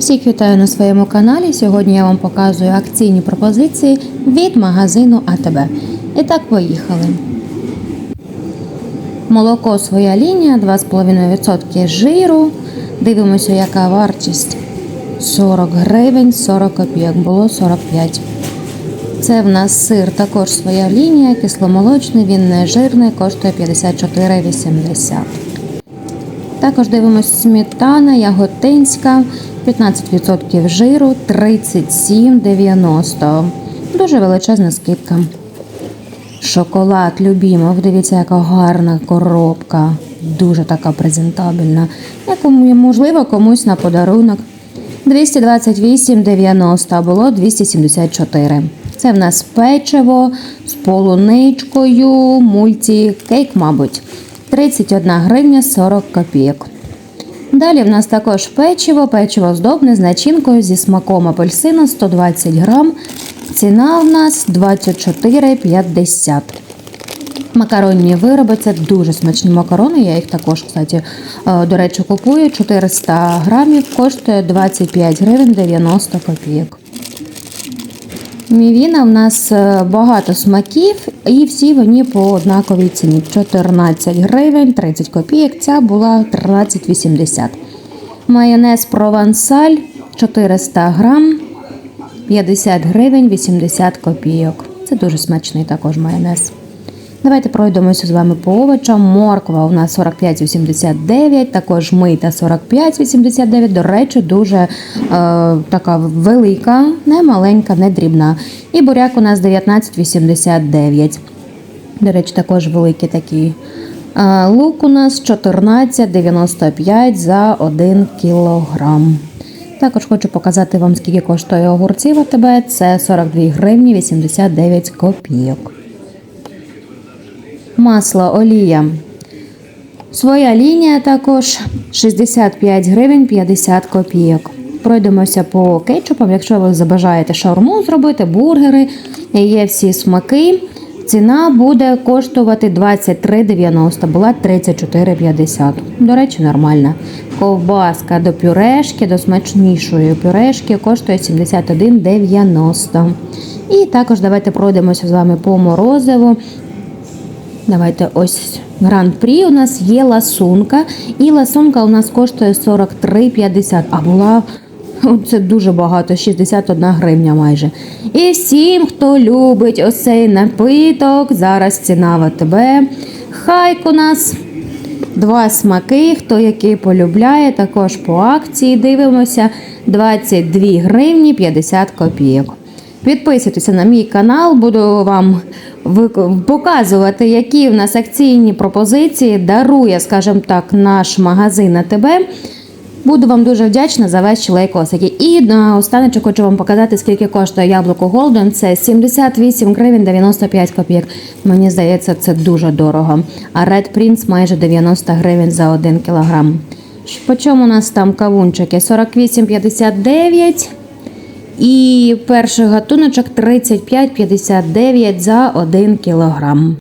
Всіх вітаю на своєму каналі. Сьогодні я вам показую акційні пропозиції від магазину АТБ. І так, поїхали. Молоко своя лінія, 2,5% жиру. Дивимося, яка вартість. 40 гривень, 40 копійок, було 45. Це в нас сир, також своя лінія, кисломолочний, він не жирний, коштує 54,80. Також дивимося сметана, яготинська, 15% жиру, 37,90. Дуже величезна скидка. Шоколад Любімов. Дивіться, яка гарна коробка. Дуже така презентабельна. Якому, можливо, комусь на подарунок. 228,90, було 274. Це в нас печиво з полуничкою, мультикейк, мабуть. 31 гривня 40 копійок. Далі в нас також печиво, печиво здобне з начинкою зі смаком апельсина 120 грам. Ціна в нас 24,50. Макаронні вироби це дуже смачні макарони. Я їх також, кстати, е, до речі, купую. 400 грамів коштує 25 гривень 90 копійок. Мівіна в нас е, багато смаків, і всі вони по однаковій ціні. 14 гривень 30 копійок. Ця була 13,80. Майонез провансаль 400 грам 50 гривень 80 копійок. Це дуже смачний також майонез. Давайте пройдемося з вами по овочам. Морква у нас 45,89, також мита 45,89. До речі, дуже е, така велика, не маленька, не дрібна. І буряк у нас 19,89. До речі, також великий такий. Е, лук у нас 14,95 за 1 кілограм. Також хочу показати вам, скільки коштує огурців тебе. Це 42 гривні 89 копійок. Масло, олія. Своя лінія також 65 гривень 50 копійок. Пройдемося по кетчупам. Якщо ви забажаєте шаурму зробити, бургери, є всі смаки. Ціна буде коштувати 23,90, була 34,50. До речі, нормальна. Ковбаска до пюрешки, до смачнішої пюрешки коштує 71,90. І також давайте пройдемося з вами по морозиву. Давайте ось гран-прі у нас є ласунка. І ласунка у нас коштує 43,50, а була це дуже багато, 61 гривня майже. І всім, хто любить ось цей напиток, зараз ціна в АТБ. Хайк у нас два смаки, хто який полюбляє, також по акції дивимося 22 гривні 50 копійок. Підписуйтеся на мій канал, буду вам показувати, які в нас акційні пропозиції дарує, скажімо так, наш магазин АТБ. Буду вам дуже вдячна за ваші лайкосики. І на останочок хочу вам показати, скільки коштує яблуко Голден. Це 78 гривень 95 копійок. Мені здається, це дуже дорого. А Red Prince майже 90 гривень за 1 кілограм. По чому у нас там кавунчики? 48,59. І перший гатуночок 35,59 за 1 кілограм.